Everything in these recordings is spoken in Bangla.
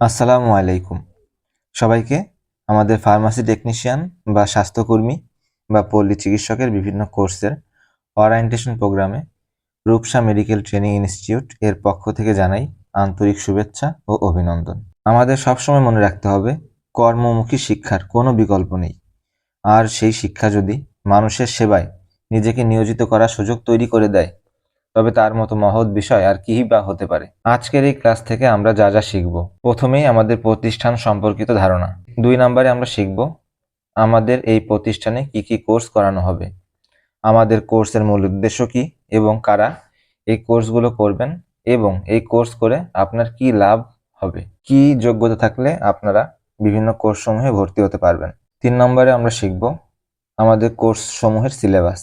আসসালামু আলাইকুম। সবাইকে আমাদের ফার্মাসি টেকনিশিয়ান বা স্বাস্থ্যকর্মী বা পল্লী চিকিৎসকের বিভিন্ন কোর্সের অরিয়েন্টেশন প্রোগ্রামে রূপসা মেডিকেল ট্রেনিং ইনস্টিটিউট এর পক্ষ থেকে জানাই আন্তরিক শুভেচ্ছা ও অভিনন্দন। আমাদের সবসময় মনে রাখতে হবে, কর্মমুখী শিক্ষার কোনো বিকল্প নেই। আর সেই শিক্ষা যদি মানুষের সেবায় নিজেকে নিয়োজিত করার সুযোগ তৈরি করে দেয় তবে তার মতো মহৎ বিষয় আর কি বা হতে পারে। আজকের এই ক্লাস থেকে আমরা যা যা শিখব, প্রথমেই আমাদের প্রতিষ্ঠান সম্পর্কিত ধারণা। দুই নম্বরে আমরা শিখব, আমাদের এই প্রতিষ্ঠানে কি কি কোর্স করানো হবে, আমাদের কোর্সের মূল উদ্দেশ্য কি এবং কারা এই কোর্সগুলো করবেন এবং এই কোর্স করে আপনার কি লাভ হবে, কি যোগ্যতা থাকলে আপনারা বিভিন্ন কোর্স সমূহে ভর্তি হতে পারবেন। তিন নম্বরে আমরা শিখব আমাদের কোর্স সমূহের সিলেবাস।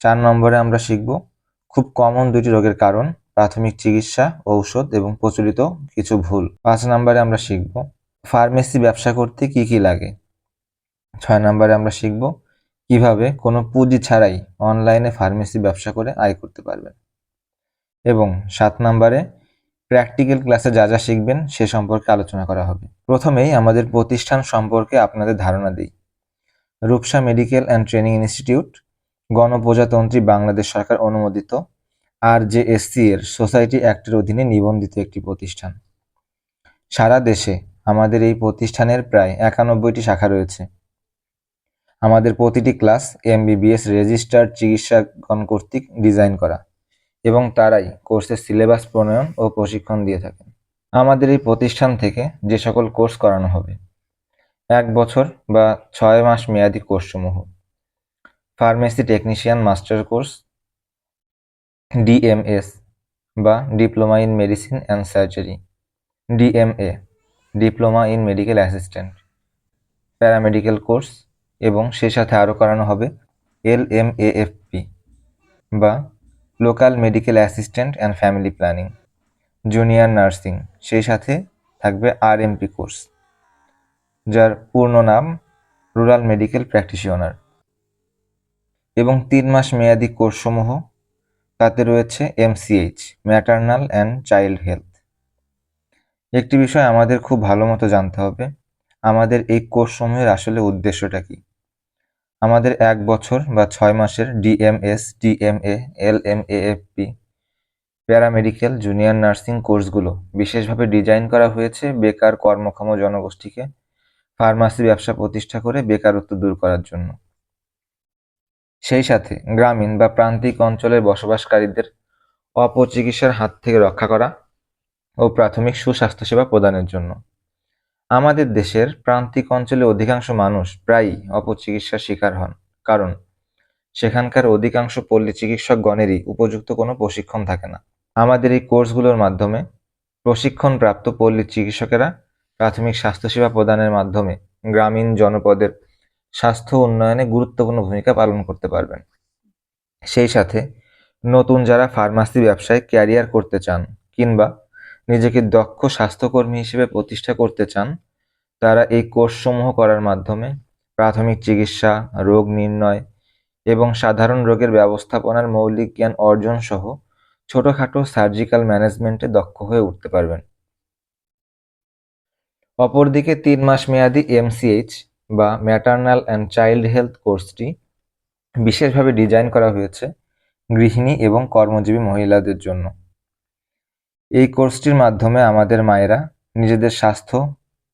চার নম্বরে আমরা শিখব খুব কমন দুটি রোগের কারণ, প্রাথমিক চিকিৎসা, ঔষধ এবং প্রচলিত কিছু ভুল। পাঁচ নম্বরে আমরা শিখব ফার্মেসি ব্যবসা করতে কি কি লাগে। ছয় নম্বরে আমরা শিখব, কীভাবে কোনো পুঁজি ছাড়াই অনলাইনে ফার্মেসি ব্যবসা করে আয় করতে পারবেন। এবং সাত নম্বরে প্র্যাকটিক্যাল ক্লাসে যা যা শিখবেন সে সম্পর্কে আলোচনা করা হবে। প্রথমেই আমাদের প্রতিষ্ঠান সম্পর্কে আপনাদের ধারণা দিই। Rupsa medical and training institute গণপ্রজাতন্ত্রী বাংলাদেশ সরকার অনুমোদিত আর জে এর সোসাইটি অ্যাক্টের অধীনে নিবন্ধিত একটি প্রতিষ্ঠান। সারা দেশে আমাদের এই প্রতিষ্ঠানের প্রায় একানব্বইটি শাখা রয়েছে। আমাদের প্রতিটি ক্লাস এমবিবিএস রেজিস্টার্ড চিকিৎসকগণ কর্তৃক ডিজাইন করা এবং তারাই কোর্সের সিলেবাস প্রণয়ন ও প্রশিক্ষণ দিয়ে থাকেন। আমাদের এই প্রতিষ্ঠান থেকে যে সকল কোর্স করানো হবে, এক বছর বা ছয় মাস মেয়াদী কোর্সসমূহ। Pharmacy technician master course, DMS বা diploma in medicine and surgery. DMA, diploma in medical assistant. Paramedical course এবং সে সাথে আরও করানো হবে এল এম এএফপি বা local medical assistant and family planning. Junior nursing সেই সাথে থাকবে আর এমপি কোর্স, যার পূর্ণ নাম রুরাল মেডিকেল প্র্যাকটিশনার। এবং তিন মাস মেয়াদি কোর্সসমূহ তাতে রয়েছে MCH maternal and child health একটি বিষয় আমাদের খুব ভালো মতো জানতে হবে, আমাদের এই কোর্সসমূহের আসলে উদ্দেশ্যটা কি? আমাদের এক বছর বা ছয় মাসের DMS DMA LMAFP paramedical junior nursing কোর্সগুলো বিশেষভাবে ডিজাইন করা হয়েছে বেকার কর্মক্ষম জনগোষ্ঠীকে ফার্মাসি ব্যবসা প্রতিষ্ঠা করে বেকারত্ব দূর করার জন্য। সেই সাথে গ্রামীণ বা প্রান্তিক অঞ্চলের বসবাসকারীদের অপচিকিৎসার হাত থেকে রক্ষা করা ও প্রাথমিক সুস্বাস্থ্যসেবা প্রদানের জন্য। আমাদের দেশের প্রান্তিক অঞ্চলে অধিকাংশ মানুষ প্রায়ই অপচিকিৎসার শিকার হন, কারণ সেখানকার অধিকাংশ পল্লী চিকিৎসকগণেরই উপযুক্ত কোনো প্রশিক্ষণ থাকে না। আমাদের এই কোর্সগুলোর মাধ্যমে প্রশিক্ষণপ্রাপ্ত পল্লী চিকিৎসকেরা প্রাথমিক স্বাস্থ্যসেবা প্রদানের মাধ্যমে গ্রামীণ জনপদের স্বাস্থ্য উন্নয়নে গুরুত্বপূর্ণ ভূমিকা পালন করতে পারবেন। সেই সাথে নতুন যারা ফার্মাসি ব্যবসায় ক্যারিয়ার করতে চান কিংবা নিজেকে দক্ষ স্বাস্থ্যকর্মী হিসেবে প্রতিষ্ঠা করতে চান, তারা এই কোর্সসমূহ করার মাধ্যমে প্রাথমিক চিকিৎসা, রোগ নির্ণয় এবং সাধারণ রোগের ব্যবস্থাপনার মৌলিক জ্ঞান অর্জন সহ ছোটখাটো সার্জিক্যাল ম্যানেজমেন্টে দক্ষ হয়ে উঠতে পারবেন। অপরদিকে তিন মাস মেয়াদি এমসিএইচ বা ম্যাটার্নাল অ্যান্ড চাইল্ড হেলথ কোর্সটি বিশেষভাবে ডিজাইন করা হয়েছে গৃহিণী এবং কর্মজীবী মহিলাদের জন্য। এই কোর্সটির মাধ্যমে আমাদের মায়েরা নিজেদের স্বাস্থ্য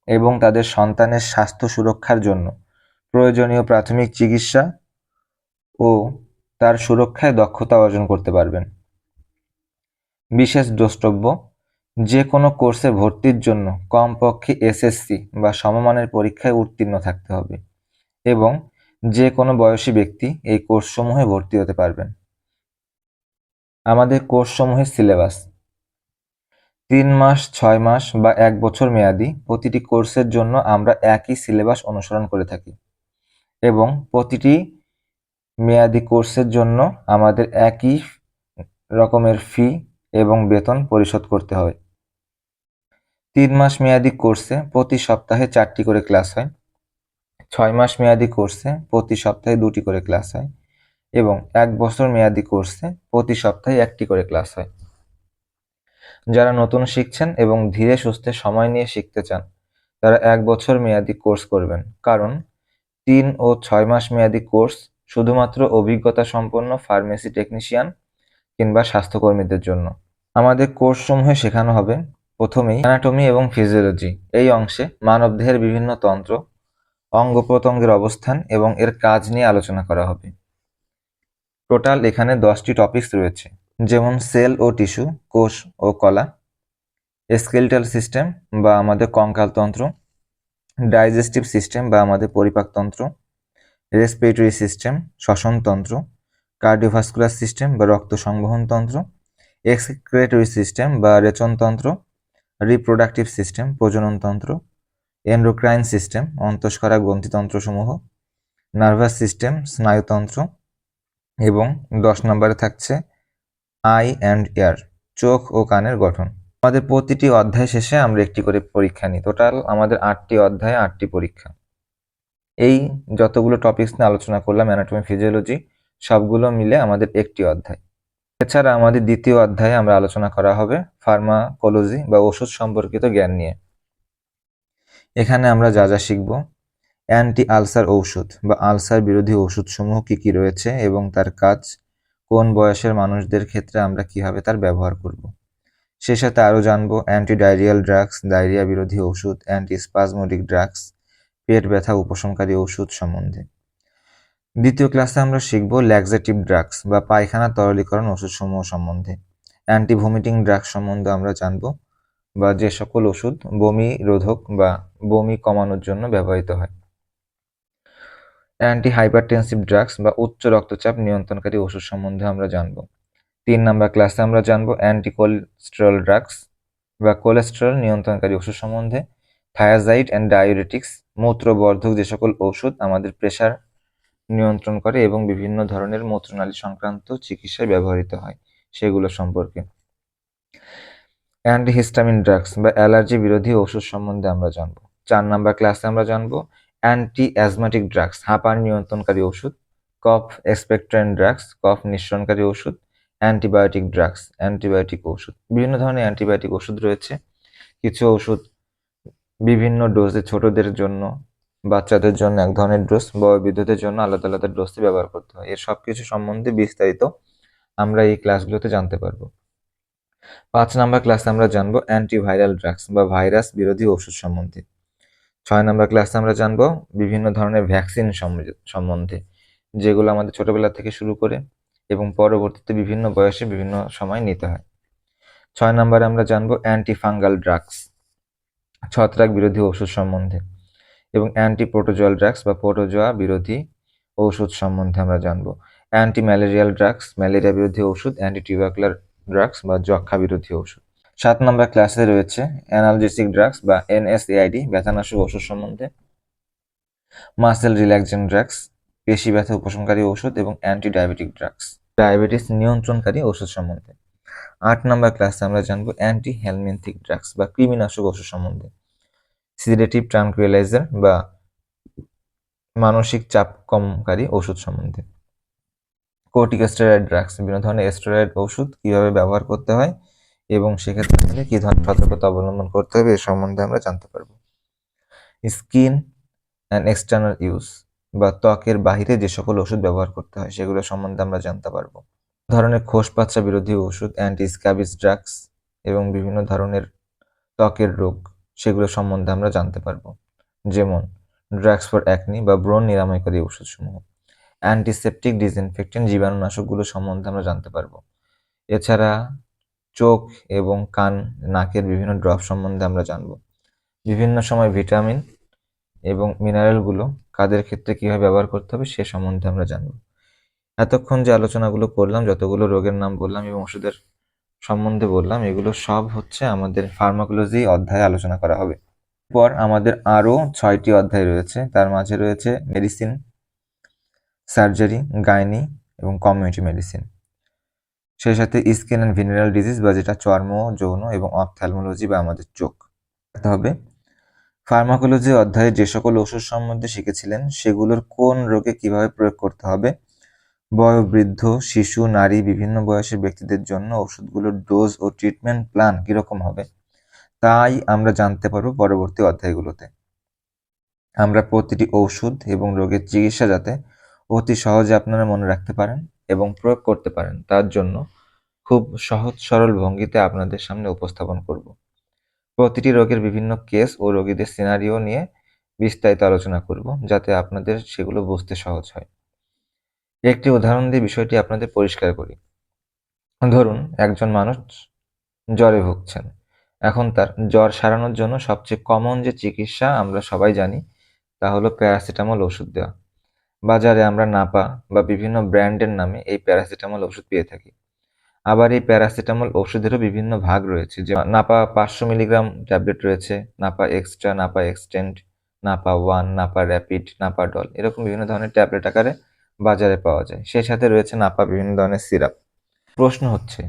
এবং তাদের সন্তানের স্বাস্থ্য সুরক্ষার জন্য প্রয়োজনীয় প্রাথমিক চিকিৎসা ও তার সুরক্ষায় দক্ষতা অর্জন করতে পারবেন। বিশেষ দ্রষ্টব্য যে কোনো কোর্সে ভর্তির জন্য কমপক্ষে এসএসসি বা সমমানের পরীক্ষায় উত্তীর্ণ থাকতে হবে এবং যে কোনো বয়সী ব্যক্তি এই কোর্সসমূহে ভর্তি হতে পারবেন। আমাদের কোর্সসমূহের সিলেবাস। তিন মাস, ছয় মাস বা এক বছর মেয়াদি প্রতিটি কোর্সের জন্য আমরা একই সিলেবাস অনুসরণ করে থাকি এবং প্রতিটি মেয়াদি কোর্সের জন্য আমাদের একই রকমের ফি এবং বেতন পরিশোধ করতে হয়। তিন মাস মেয়াদি কোর্সে প্রতি সপ্তাহে চারটি করে ক্লাস হয়। ছয় মাস মেয়াদি কোর্সে প্রতি সপ্তাহে দুটি করে ক্লাস হয় এবং এক বছর মেয়াদি কোর্সে প্রতি সপ্তাহে একটি করে ক্লাস হয়। যারা নতুন শিখছেন এবং ধীরে সুস্থে সময় নিয়ে শিখতে চান, তারা এক বছর মেয়াদি কোর্স করবেন। কারণ তিন ও ছয় মাস মেয়াদি কোর্স শুধুমাত্র অভিজ্ঞতা সম্পন্ন ফার্মেসি টেকনিশিয়ান কিংবা স্বাস্থ্যকর্মীদের জন্য। আমাদের কোর্সসমূহে শেখানো হবে প্রথমেই অ্যানাটমি এবং ফিজিওলজি এই অংশে মানবদেহের বিভিন্ন তন্ত্র, অঙ্গ প্রত্যঙ্গের অবস্থান এবং এর কাজ নিয়ে আলোচনা করা হবে। টোটাল এখানে দশটি টপিকস রয়েছে, যেমন সেল ও টিস্যু কোষ ও কলা স্কেলটাল সিস্টেম বা আমাদের কঙ্কালতন্ত্র ডাইজেস্টিভ সিস্টেম বা আমাদের পরিপাকতন্ত্র রেসপিরেটরি সিস্টেম শ্বসনতন্ত্র কার্ডিওভাস্কুলার সিস্টেম বা রক্ত সংবহন তন্ত্র এক্সক্রেটরি সিস্টেম বা রেচনতন্ত্র রিপ্রোডাক্টিভ সিস্টেম প্রজননতন্ত্র এন্ডোক্রাইন সিস্টেম অন্তঃস্করা গ্রন্থিতন্ত্রসমূহ নার্ভাস সিস্টেম স্নায়ুতন্ত্র এবং দশ নম্বরে থাকছে আই অ্যান্ড এয়ার চোখ ও কানের গঠন। আমাদের প্রতিটি অধ্যায় শেষে আমরা একটি করে পরীক্ষা নিই। টোটাল আমাদের আটটি অধ্যায়, আটটি পরীক্ষা। এই যতগুলো টপিক্স নিয়ে আলোচনা করলাম অ্যানাটমি ফিজিওলজি সবগুলো মিলে আমাদের একটি অধ্যায়। এছাড়া আমাদের দ্বিতীয় অধ্যায়ে আমরা আলোচনা করা হবে ফার্মাকোলজি বা ওষুধ সম্পর্কিত জ্ঞান নিয়ে। এখানে আমরা যা যা শিখব, অ্যান্টি আলসার ঔষধ বা আলসার বিরোধী ওষুধসমূহ কি কি রয়েছে এবং তার কাজ কোন বয়সের মানুষদের ক্ষেত্রে আমরা কীভাবে তার ব্যবহার করব। সে সাথে আরও জানব অ্যান্টি ডায়রিয়াল ড্রাগস ডায়রিয়া বিরোধী ওষুধ অ্যান্টি স্পাজমোডিক ড্রাগস পেট ব্যথা উপশমকারী ওষুধ সম্বন্ধে। দ্বিতীয় ক্লাসে আমরা শিখব ল্যাক্সেটিভ ড্রাগস বা পায়খানা তরলীকরণ ওষুধসমূহ সম্বন্ধে। অ্যান্টি ভমিটিং ড্রাগস সম্বন্ধে আমরা জানব বা যে সকল ওষুধ বমি রোধক বা বমি কমানোর জন্য ব্যবহৃত হয়। অ্যান্টি হাইপারটেনসিভ ড্রাগস বা উচ্চ রক্তচাপ নিয়ন্ত্রণকারী ওষুধ সম্বন্ধে আমরা জানব। তিন নাম্বার ক্লাসে আমরা জানব অ্যান্টি কোলেস্টেরল ড্রাগস বা কোলেস্টেরল নিয়ন্ত্রণকারী ওষুধ সম্বন্ধে থায়াজাইড অ্যান্ড ডায়োরেটিক্স মূত্রবর্ধক যে সকল ওষুধ আমাদের প্রেশার নিয়ন্ত্রণ করে এবং বিভিন্ন ধরনের মূত্রনালী সংক্রান্ত চিকিৎসায় ব্যবহৃত হয় সেগুলো সম্পর্কে। অ্যান্টিহিস্টামিন ড্রাগস বা অ্যালার্জি বিরোধী ওষুধ সম্বন্ধে আমরা জানব। চার নাম্বার ক্লাসে আমরা জানব অ্যান্টি অ্যাজমাটিক ড্রাগস হাঁপার নিয়ন্ত্রণকারী ওষুধ, কফ এক্সপেক্ট্রেন্ট ড্রাগস, কফ নিঃসরণকারী ওষুধ, অ্যান্টিবায়োটিক ড্রাগস, অ্যান্টিবায়োটিক ওষুধ। বিভিন্ন ধরনের অ্যান্টিবায়োটিক ওষুধ রয়েছে। কিছু ওষুধ বিভিন্ন ডোজে ছোটদের জন্য বাচ্চাদের জন্য এক ধরনের ডোজ বয়োবৃদ্ধদের জন্য আলাদা আলাদা ডোজটি ব্যবহার করতে হয়। এর সব কিছু সম্বন্ধে বিস্তারিত আমরা এই ক্লাসগুলোতে জানতে পারব। পাঁচ নাম্বার ক্লাসে আমরা জানব অ্যান্টিভাইরাল ড্রাগস বা ভাইরাস বিরোধী ওষুধ সম্বন্ধে। ছয় নম্বর ক্লাসে আমরা জানব বিভিন্ন ধরনের ভ্যাকসিন সম্বন্ধে যেগুলো আমাদের ছোটবেলা থেকে শুরু করে এবং পরবর্তীতে বিভিন্ন বয়সে বিভিন্ন সময় নিতে হয়। ছয় নম্বরে আমরা জানব অ্যান্টিফাঙ্গাল ড্রাগস ছত্রাক বিরোধী ওষুধ সম্বন্ধে। এবং অ্যান্টি প্রোটোজোয়াল ড্রাগস বা প্রোটোজোয়া বিরোধী ওষুধ সম্বন্ধে আমরা জানব। অ্যান্টি ম্যালেরিয়াল ড্রাগস ম্যালেরিয়া বিরোধী ওষুধ অ্যান্টি টিউবাকুলার ড্রাগস বা যক্ষা বিরোধী ওষুধ সাত নম্বর ক্লাসে রয়েছে অ্যানালজেসিক ড্রাগস বা এনএসএআইডি ব্যথানাশক ওষুধ সম্বন্ধে। মাসেল রিল্যাক্সেন ড্রাগস পেশি ব্যথা উপশমকারী ওষুধ এবং অ্যান্টি ডায়াবেটিক ড্রাগস ডায়াবেটিস নিয়ন্ত্রণকারী ওষুধ সম্বন্ধে। আট নম্বর ক্লাসে আমরা জানব অ্যান্টি হেলমেন্থিক ড্রাগস বা কৃমিনাশক ওষুধ সম্বন্ধে। সিডেটিভ ট্রাঙ্কুয়েলাইজার বা মানসিক চাপ কমকারী ওষুধ সম্বন্ধে। কোর্টিকোস্টেরয়েড ড্রাগস বিভিন্ন ধরনের স্টেরয়েড ওষুধ কীভাবে ব্যবহার করতে হয় এবং সেক্ষেত্রে কী ধরনের সতর্কতা অবলম্বন করতে হবে এ সম্বন্ধে আমরা জানতে পারব। স্কিন অ্যান্ড এক্সটার্নাল ইউজ বা ত্বকের বাহিরে যে সকল ওষুধ ব্যবহার করতে হয় সেগুলো সম্বন্ধে আমরা জানতে পারব। ধরনের খোস পাচ্ছা বিরোধী ওষুধ অ্যান্টি স্ক্যাবিস ড্রাগস এবং বিভিন্ন ধরনের ত্বকের রোগ সেগুলো সম্বন্ধে আমরা জানতে পারব। যেমন ড্রাগস ফর অ্যাকনি বা ব্রণ নিরাময়কারী ওষুধসমূহ অ্যান্টিসেপটিক ডিসইনফেক্টেন্ট জীবাণুনাশকগুলো সম্বন্ধে আমরা জানতে পারব। এছাড়া, চোখ এবং কান, নাকের বিভিন্ন ড্রপ সম্বন্ধে আমরা জানব। বিভিন্ন সময় ভিটামিন এবং মিনারেলগুলো কাদের ক্ষেত্রে কীভাবে ব্যবহার করতে হবে সে সম্বন্ধে আমরা জানব। এতক্ষণ যে আলোচনাগুলো করলাম, যতগুলো রোগের নাম বললাম এবং ওষুধের সম্বন্ধে বললাম, এগুলো সব হচ্ছে আমাদের ফার্মাকোলজি অধ্যায়ে আলোচনা করা হবে। পর আমাদের আরও ছয়টি অধ্যায় রয়েছে। তার মাঝে রয়েছে মেডিসিন সার্জারি গাইনি এবং কমিউনিটি মেডিসিন সেই সাথে স্কিন অ্যান্ড ভিনারেল ডিজিজ বা যেটা চর্ম, যৌন এবং অপথ্যালমোলজি বা আমাদের চোখ। হবে। ফার্মাকোলজি অধ্যায়ে যে সকল ওষুধ সম্বন্ধে শিখেছিলেন, সেগুলোর কোন রোগে কীভাবে প্রয়োগ করতে হবে বয়োবৃদ্ধ, শিশু, নারী, বিভিন্ন বয়সের ব্যক্তিদের জন্য ওষুধগুলোর ডোজ ও ট্রিটমেন্ট প্ল্যান কীরকম হবে, তাই আমরা জানতে পারব পরবর্তী অধ্যায়গুলোতে। আমরা প্রতিটি ঔষধ এবং রোগের চিকিৎসা যাতে অতি সহজে আপনারা মনে রাখতে পারেন এবং প্রয়োগ করতে পারেন, তার জন্য খুব সহজ সরল ভঙ্গিতে আপনাদের সামনে উপস্থাপন করব। প্রতিটি রোগের বিভিন্ন কেস ও রোগীদের সিনারিও নিয়ে বিস্তারিত আলোচনা করব, যাতে আপনাদের সেগুলো বুঝতে সহজ হয়। একটি উদাহরণ দিয়ে বিষয়টি আপনাদের পরিষ্কার করি। ধরুন, একজন মানুষ জ্বরে ভুগছেন। এখন তার জ্বর সারানোর জন্য সবচেয়ে কমন যে চিকিৎসা আমরা সবাই জানি, তা হলো প্যারাসিটামল ওষুধ দেওয়া। বাজারে আমরা নাপা বা বিভিন্ন ব্র্যান্ডের নামে এই প্যারাসিটামল ওষুধ পেয়ে থাকি। আবার এই প্যারাসিটামল ওষুধেরও বিভিন্ন ভাগ রয়েছে, যে নাপা পাঁচশো মিলিগ্রাম ট্যাবলেট রয়েছে, Napa extra, Napa extend, Napa one, Napa rapid, Napa doll, এরকম বিভিন্ন ধরনের ট্যাবলেট আকারে বাজারে পাওয়া যায়। সেই সাথে রয়েছে নাপা বিভিন্ন ধরনের সিরাপ। প্রশ্ন হচ্ছে,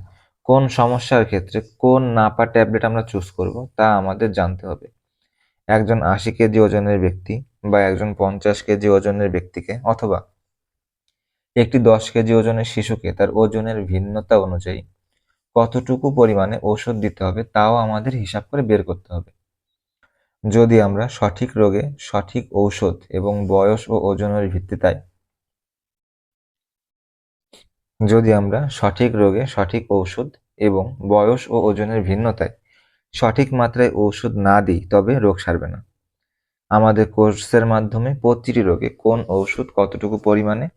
কোন সমস্যার ক্ষেত্রে কোন নাপা ট্যাবলেট আমরা চুজ করব তা আমাদের জানতে হবে। একজন আশি কেজি ওজনের ব্যক্তি বা একজন পঞ্চাশ কেজি ওজনের ব্যক্তিকে অথবা একটি দশ কেজি ওজনের শিশুকে তার ওজনের ভিন্নতা অনুযায়ী কতটুকু পরিমাণে ওষুধ দিতে হবে তাও আমাদের হিসাব করে বের করতে হবে। যদি আমরা সঠিক রোগে সঠিক ঔষধ এবং বয়স ও ওজনের ভিত্তিতায় যদি আমরা সঠিক রোগে সঠিক ঔষধ এবং বয়স ও ওজনের ভিন্নতায় সঠিক মাত্রায় ঔষধ না দিই, তবে রোগ সারবে না। আমাদের কোর্সের মাধ্যমে প্রতিটি রোগে কোন ঔষধ কতটুকু পরিমাণে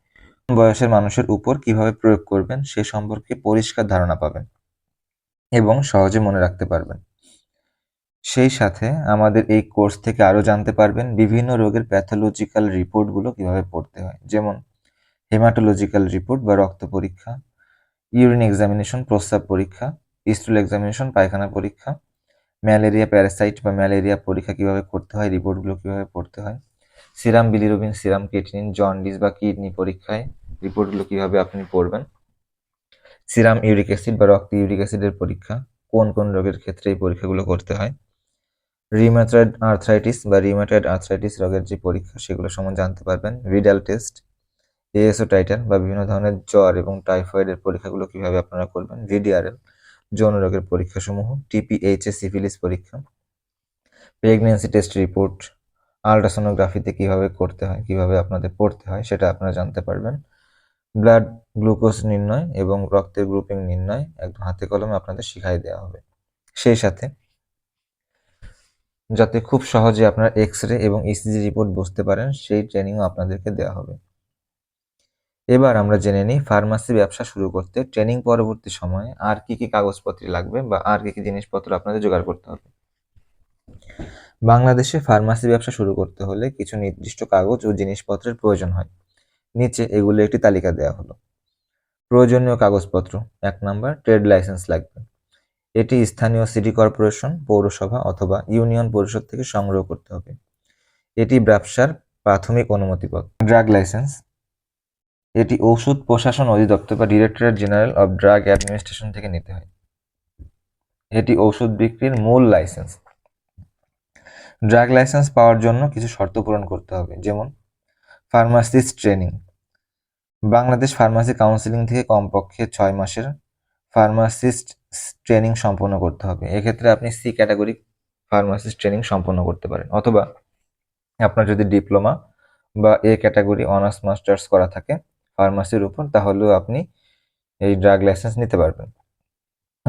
বয়সের মানুষের উপর কীভাবে প্রয়োগ করবেন সে সম্পর্কে পরিষ্কার ধারণা পাবেন এবং সহজে মনে রাখতে পারবেন। সেই সাথে আমাদের এই কোর্স থেকে আরও জানতে পারবেন বিভিন্ন রোগের প্যাথোলজিক্যাল রিপোর্টগুলো কীভাবে পড়তে হয়। যেমন হেমাটোলজিক্যাল রিপোর্ট বা রক্ত পরীক্ষা ইউরিন এক্সামিনেশন প্রস্রাব পরীক্ষা স্টুল এক্সামিনেশন পায়খানা পরীক্ষা ম্যালেরিয়া প্যারাসাইট বা ম্যালেরিয়া পরীক্ষা কীভাবে করতে হয় রিপোর্টগুলো কীভাবে পড়তে হয় serum bilirubin serum creatinine jaundice বা কিডনি পরীক্ষায় রিপোর্টগুলো কীভাবে আপনি পড়বেন সিরাম ইউরিক অ্যাসিড বা রক্ত ইউরিক অ্যাসিডের পরীক্ষা, কোন কোন রোগের ক্ষেত্রে এই পরীক্ষাগুলো করতে হয় রিমাটয়েড আর্থ্রাইটিস বা রিমাটয়েড আর্থ্রাইটিস রোগের যে পরীক্ষা সেগুলো সম্বন্ধে জানতে পারবেন ভিডাল টেস্ট এএসও টাইটার বা বিভিন্ন ধরনের জ্বর এবং টাইফয়েডের পরীক্ষাগুলো কীভাবে আপনারা করবেন? ভিডিআরএল যৌন রোগের পরীক্ষাসমূহ টিপিএইচএ সিফিলিস পরীক্ষা প্রেগনেন্সি টেস্ট রিপোর্ট আলট্রাসোনোগ্রাফিতে কীভাবে করতে হয়, কীভাবে আপনাদের পড়তে হয় সেটা আপনারা জানতে পারবেন। ব্লাড গ্লুকোজ নির্ণয় এবং রক্তের গ্রুপিং নির্ণয় একদম হাতে কলমে আপনাদের শিখাই দেওয়া হবে। সেই সাথে যাতে খুব সহজে আপনারা এক্স রে এবং ইসিজি রিপোর্ট বুঝতে পারেন, সেই ট্রেনিংও আপনাদেরকে দেওয়া হবে। এবার আমরা জেনে নিই ফার্মাসি ব্যবসা শুরু করতে ট্রেনিং পরবর্তী সময়ে আর কি কি কাগজপত্র লাগবে বা আর কি কি জিনিসপত্র আপনাদের জোগাড় করতে হবে। বাংলাদেশে ফার্মাসি ব্যবসা শুরু করতে হলে কিছু নির্দিষ্ট কাগজ ও জিনিসপত্রের প্রয়োজন হয়। নিচে এগুলো একটি তালিকা দেওয়া হলো। প্রয়োজনীয় কাগজপত্র, এক নম্বর, ট্রেড লাইসেন্স লাগবে। এটি স্থানীয় সিটি কর্পোরেশন, পৌরসভা অথবা ইউনিয়ন পরিষদ থেকে সংগ্রহ করতে হবে। এটি ব্যবসার প্রাথমিক অনুমতিপত্র। ড্রাগ লাইসেন্স এটি ঔষধ প্রশাসন অধিদপ্তর বা directorate general of drug administration থেকে নিতে হয়। এটি ঔষধ বিক্রির মূল লাইসেন্স। ড্রাগ লাইসেন্স পাওয়ার জন্য কিছু শর্ত পূরণ করতে হবে, যেমন pharmacist training. Bangladesh pharmacy counselling থেকে কমপক্ষে ছয় মাসের ফার্মাসিস্ট ট্রেনিং সম্পন্ন করতে হবে। এক্ষেত্রে আপনি সি ক্যাটাগরি ফার্মাসিস্ট ট্রেনিং সম্পন্ন করতে পারেন, অথবা আপনার যদি ডিপ্লোমা বা এ ক্যাটাগরি অনার্স, মাস্টার্স করা থাকে ফার্মাসির উপর, তাহলেও আপনি এই ড্রাগ লাইসেন্স নিতে পারবেন।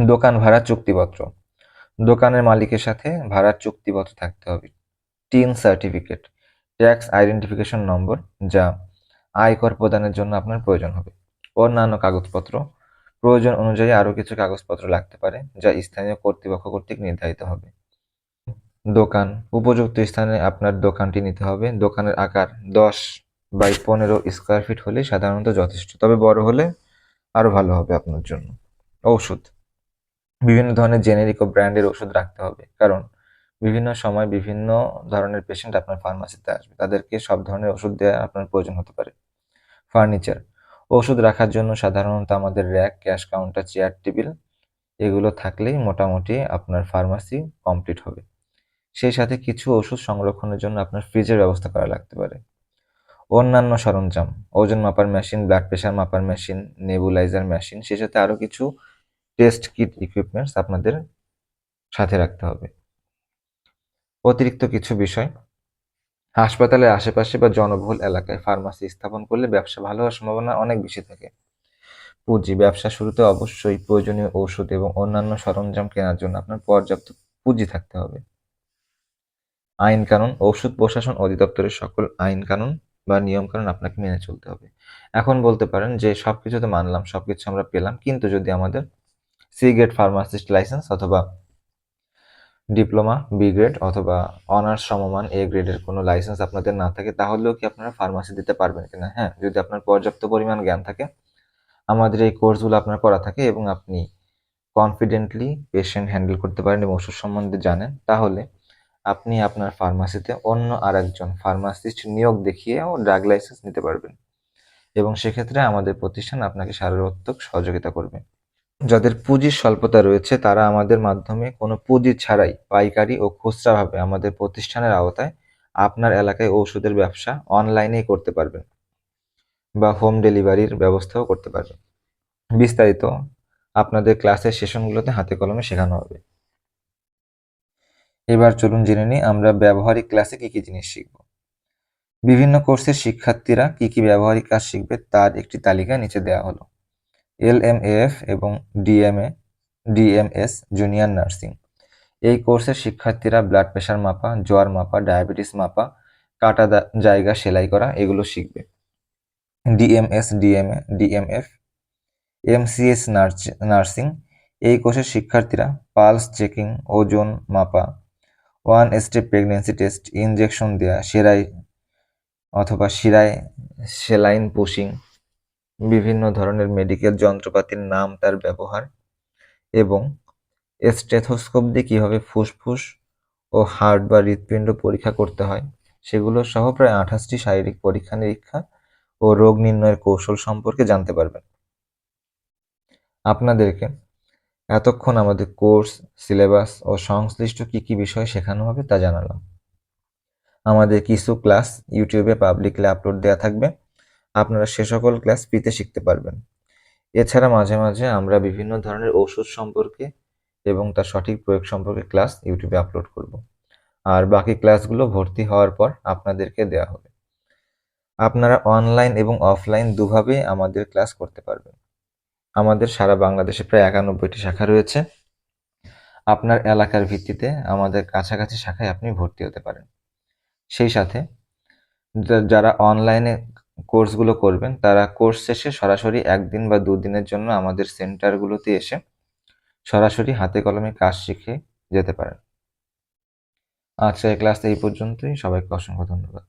দোকান, ভাড়া, চুক্তিপত্র। দোকানের মালিকের সাথে ভাড়ার চুক্তিপত্র থাকতে হবে। TIN certificate tax identification number যা আয়কর প্রদানের জন্য আপনার প্রয়োজন হবে। অন্যান্য কাগজপত্র। প্রয়োজন অনুযায়ী আরও কিছু কাগজপত্র লাগতে পারে, যা স্থানীয় কর্তৃপক্ষ কর্তৃক নির্ধারিত হবে। দোকান। উপযুক্ত স্থানে আপনার দোকানটি নিতে হবে। দোকানের আকার দশ বাই পনেরো স্কোয়ার ফিট হলে সাধারণত যথেষ্ট। তবে বড় হলে আরও ভালো হবে আপনার জন্য। ঔষধ। বিভিন্ন ধরনের জেনেরিক ও ব্র্যান্ডের ওষুধ রাখতে হবে। কারণ বিভিন্ন সময় বিভিন্ন ধরনের পেশেন্ট আপনার ফার্মাসিতে আসবে। তাদেরকে সব ধরনের ওষুধ দেওয়া আপনার প্রয়োজন হতে পারে। ফার্নিচার ওষুধ রাখার জন্য সাধারণত আমাদের rack cash counter chair table এগুলো থাকলেই মোটামুটি আপনার ফার্মাসি কমপ্লিট হবে। সেই সাথে কিছু ওষুধ সংরক্ষণের জন্য আপনার ফ্রিজের ব্যবস্থা করা লাগতে পারে। অন্যান্য সরঞ্জাম, ওজন মাপার মেশিন ব্লাড প্রেশার মাপার মেশিন নেবুলাইজার মেশিন সে সাথে আরও কিছু টেস্ট কিট ইকুইপমেন্টস আপনাদের সাথে রাখতে হবে। অতিরিক্ত কিছু বিষয় হাসপাতালের আশেপাশে বা জনবহুল এলাকায় ফার্মাসি স্থাপন করলে ব্যবসা ভালো হওয়ার সম্ভাবনা অনেক বেশি থাকে। পুঁজি ব্যবসা শুরুতে অবশ্যই প্রয়োজনীয় ঔষধ এবং অন্যান্য সরঞ্জাম কেনার জন্য আপনার পর্যাপ্ত পুঁজি থাকতে হবে। আইন কানুন, ঔষধ প্রশাসন অধিদপ্তরের সকল আইন কানুন বা নিয়ম কানুন আপনাকে মেনে চলতে হবে। এখন বলতে পারেন যে সবকিছু তো মানলাম সব কিছু আমরা পেলাম, কিন্তু যদি আমাদের সি গ্রেড ফার্মাসিস্ট লাইসেন্স অথবা ডিপ্লোমা, বি গ্রেড অথবা অনার্স সমমান এ গ্রেডের কোনো লাইসেন্স আপনাদের না থাকে, তাহলেও কি আপনারা ফার্মাসি দিতে পারবেন কিনা? হ্যাঁ যদি আপনার পর্যাপ্ত পরিমাণ জ্ঞান থাকে, আমাদের এই কোর্সগুলো আপনার করা থাকে এবং আপনি কনফিডেন্টলি পেশেন্ট হ্যান্ডেল করতে পারেন এবং ওষুধ সম্বন্ধে জানেন, তাহলে আপনি আপনার ফার্মাসিতে অন্য আরেকজন ফার্মাসিস্ট নিয়োগ দেখিয়েও ড্রাগ লাইসেন্স নিতে পারবেন। এবং সেক্ষেত্রে আমাদের প্রতিষ্ঠান আপনাকে সার্বত্মক সহযোগিতা করবে। যাদের পুঁজির স্বল্পতা রয়েছে, তারা আমাদের মাধ্যমে কোনো পুঁজি ছাড়াই পাইকারি ও খুচরাভাবে আমাদের প্রতিষ্ঠানের আওতায় আপনার এলাকায় ওষুধের ব্যবসা অনলাইনেই করতে পারবেন বা হোম ডেলিভারির ব্যবস্থাও করতে পারবেন। বিস্তারিত আপনাদের ক্লাসের সেশনগুলোতে হাতে কলমে শেখানো হবে। এবার চলুন জেনে নিই আমরা ব্যবহারিক ক্লাসে কী কী জিনিস শিখব। বিভিন্ন কোর্সের শিক্ষার্থীরা কি কি ব্যবহারিক কাজ শিখবে তার একটি তালিকা নিচে দেওয়া হলো। এলএমএএফ এবং ডিএমএ ডিএমএস জুনিয়র নার্সিং এই কোর্সের শিক্ষার্থীরা ব্লাড প্রেশার মাপা, জ্বর মাপা ডায়াবেটিস মাপা, কাটা জায়গা সেলাই করা এগুলো শিখবে। DMS DMA DMF MCS nursing. এই কোর্সের শিক্ষার্থীরা পালস চেকিং ওজন মাপা one step pregnancy test, injection দেওয়া সেলাই অথবা শিরায় সেলাইন পুশিং, বিভিন্ন ধরনের মেডিকেল যন্ত্রপাতির নাম তার ব্যবহার এবং স্টেথোস্কোপ দিয়ে কীভাবে ফুসফুস ও হার্ট বা হৃৎপিণ্ড পরীক্ষা করতে হয়, সেগুলো সহ প্রায় আঠাশটি শারীরিক পরীক্ষা নিরীক্ষা ও রোগ নির্ণয়ের কৌশল সম্পর্কে জানতে পারবেন। আপনাদেরকে এতক্ষণ আমাদের কোর্স, সিলেবাস ও সংশ্লিষ্ট কী কী বিষয় শেখানো হবে তা জানালাম। আমাদের কিছু ক্লাস ইউটিউবে পাবলিকলি আপলোড দেওয়া থাকবে। আপনারা সে সকল ক্লাস ফ্রিতে শিখতে পারবেন। এছাড়া মাঝে মাঝে আমরা বিভিন্ন ধরনের ওষুধ সম্পর্কে এবং তার সঠিক প্রয়োগ সম্পর্কে ক্লাস ইউটিউবে আপলোড করব। আর বাকি ক্লাসগুলো ভর্তি হওয়ার পর আপনাদেরকে দেওয়া হবে। আপনারা অনলাইন এবং অফলাইন দুভাবে আমাদের ক্লাস করতে পারবেন। আমাদের সারা বাংলাদেশে প্রায় একানব্বইটি শাখা রয়েছে। আপনার এলাকার ভিত্তিতে আমাদের কাছাকাছি শাখায় আপনি ভর্তি হতে পারেন। সেই সাথে যারা অনলাইনে কোর্সগুলো করবেন, তারা কোর্স শেষে সরাসরি একদিন বা দুদিনের জন্য আমাদের সেন্টারগুলোতে এসে সরাসরি হাতে কলমে কাজ শিখে যেতে পারেন। আচ্ছা এই ক্লাস এই পর্যন্তই। সবাইকে অসংখ্য ধন্যবাদ।